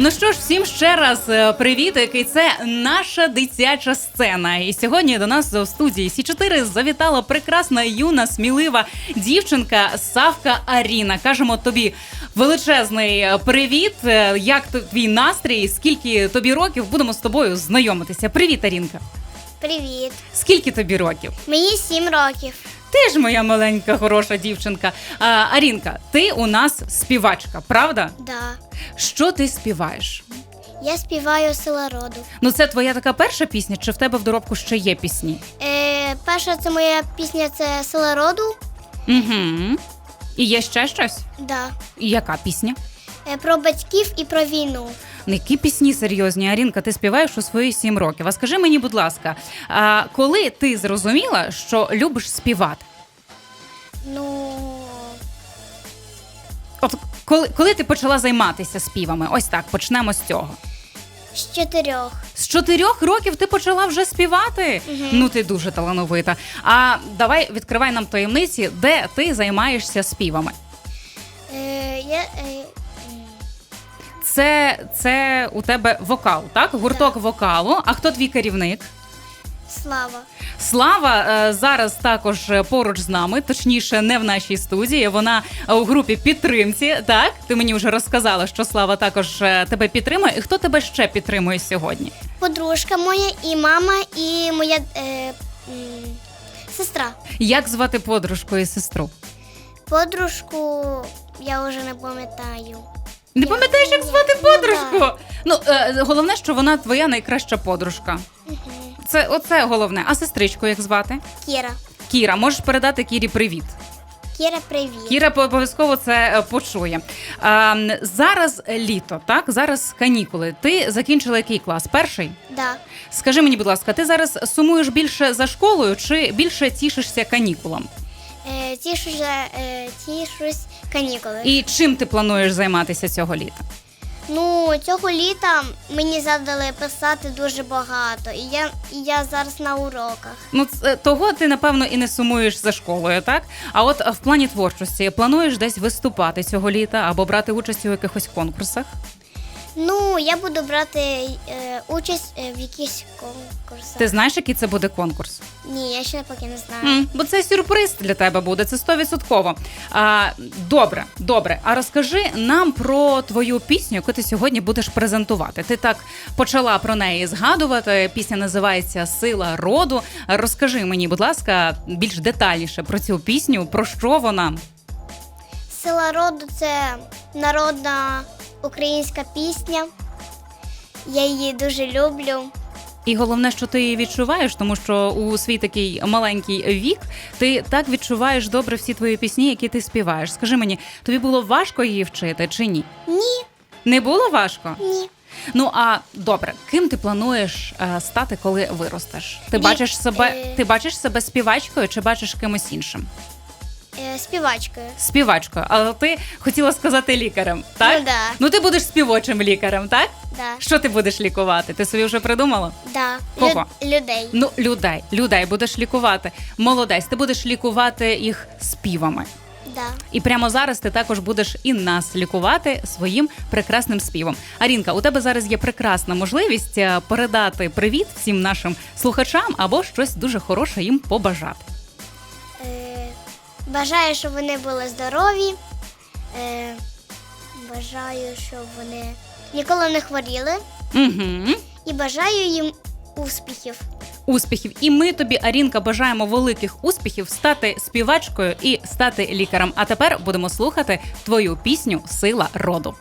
Ну що ж, всім ще раз е, привітики. Це наша дитяча сцена. І сьогодні до нас в студії Сі 4 завітала прекрасна юна, смілива дівчинка Савка Аріна. Кажемо тобі величезний е, привіт. Е, Як твій настрій? Скільки тобі років? Будемо з тобою знайомитися. Привіт, Арінка. Привіт. Скільки тобі років? Мені сім років. Ти ж моя маленька, хороша дівчинка. А, Арінка, ти у нас співачка, правда? Да. Що ти співаєш? Я співаю сила роду. Ну, це твоя така перша пісня, чи в тебе в доробку ще є пісні? Е, перша це моя пісня це сила роду. Угу. І є ще щось? Да. І яка пісня? Е, про батьків і про війну. Ну, Які пісні серйозні, Арінка, ти співаєш у свої сім років. А скажи мені, будь ласка, а коли ти зрозуміла, що любиш співати? Ну От коли, коли ти почала займатися співами? Ось так, почнемо з цього. з чотирьох. З чотирьох років ти почала вже співати. Мгм. Ну ти дуже талановита. А давай відкривай нам таємниці, де ти займаєшся співами. Е, я, е, Це, це у тебе вокал, так? Гурток вокалу. А хто твій керівник? Слава. Слава е, зараз також поруч з нами, точніше, не в нашій студії. Вона у групі підтримці. Так, ти мені вже розказала, що Слава також е, тебе підтримує. І хто тебе ще підтримує сьогодні? Подружка моя, і мама, і моя е, м, сестра. Як звати подружку і сестру? Подружку я вже не пам'ятаю. Не пам'ятаєш, як звати ну подружку? Ну е, головне, що вона твоя найкраща подружка. Мгм. Це оце головне. А сестричку як звати? Кіра. Кіра, можеш передати Кірі привіт. Кіра, привіт. Кіра обов'язково це е, почує. А, м, зараз літо, так? Зараз канікули. Ти закінчила який клас? Перший? Да. Скажи мені, будь ласка, ти зараз сумуєш більше за школою чи більше тішишся канікулам? Е, тішусь, е, тішусь канікули. І чим ти плануєш займатися цього літа? Ну, цього літа мені задали писати дуже багато, і я, і я зараз на уроках. Ну, ц- того ти напевно і не сумуєш за школою, так? А от е, в плані творчості плануєш десь виступати цього літа або брати участь у якихось конкурсах? Ну, я буду брати е, участь е, в якихось конкурсах. Ти знаєш, який це буде конкурс? Ні, я ще поки не знаю. М, бо це сюрприз для тебе буде, це стовідсотково. А, добре, добре. А розкажи нам про твою пісню, яку ти сьогодні будеш презентувати. Ти так почала про неї згадувати. Пісня називається Сила роду. Розкажи мені, будь ласка, більш детальніше про цю пісню, про що вона? Сила роду це народна українська пісня. Я її дуже люблю. І головне, що ти її відчуваєш, тому що у свій такий маленький вік ти так відчуваєш добре всі твої пісні, які ти співаєш. Скажи мені, тобі було важко її вчити чи ні? Ні, Не було важко? ні. Ну а добре, ким ти плануєш е, стати, коли виростеш? Ти бачиш себе, е. ти бачиш себе співачкою чи бачиш кимось іншим? Е, співачкою. Співачкою, але ти хотіла сказати лікарем, так? Ну да. Ну ти будеш співочим лікарем, так? Да. Що ти будеш лікувати? Ти собі вже придумала? Да. Кого? Лю- людей. Ну, людей, людей будеш лікувати. Молодець, ти будеш лікувати їх співами. Да. І прямо зараз ти також будеш і нас лікувати своїм прекрасним співом. Арінка, у тебе зараз є прекрасна можливість е, передати привіт всім нашим слухачам або щось дуже хороше їм побажати. Бажаю, щоб вони були здорові. Е, бажаю, щоб вони ніколи не хворіли. Угу. І бажаю їм успіхів. Успіхів. І ми тобі, Арінка, бажаємо великих успіхів стати співачкою і стати лікарем. А тепер будемо слухати твою пісню Сила роду.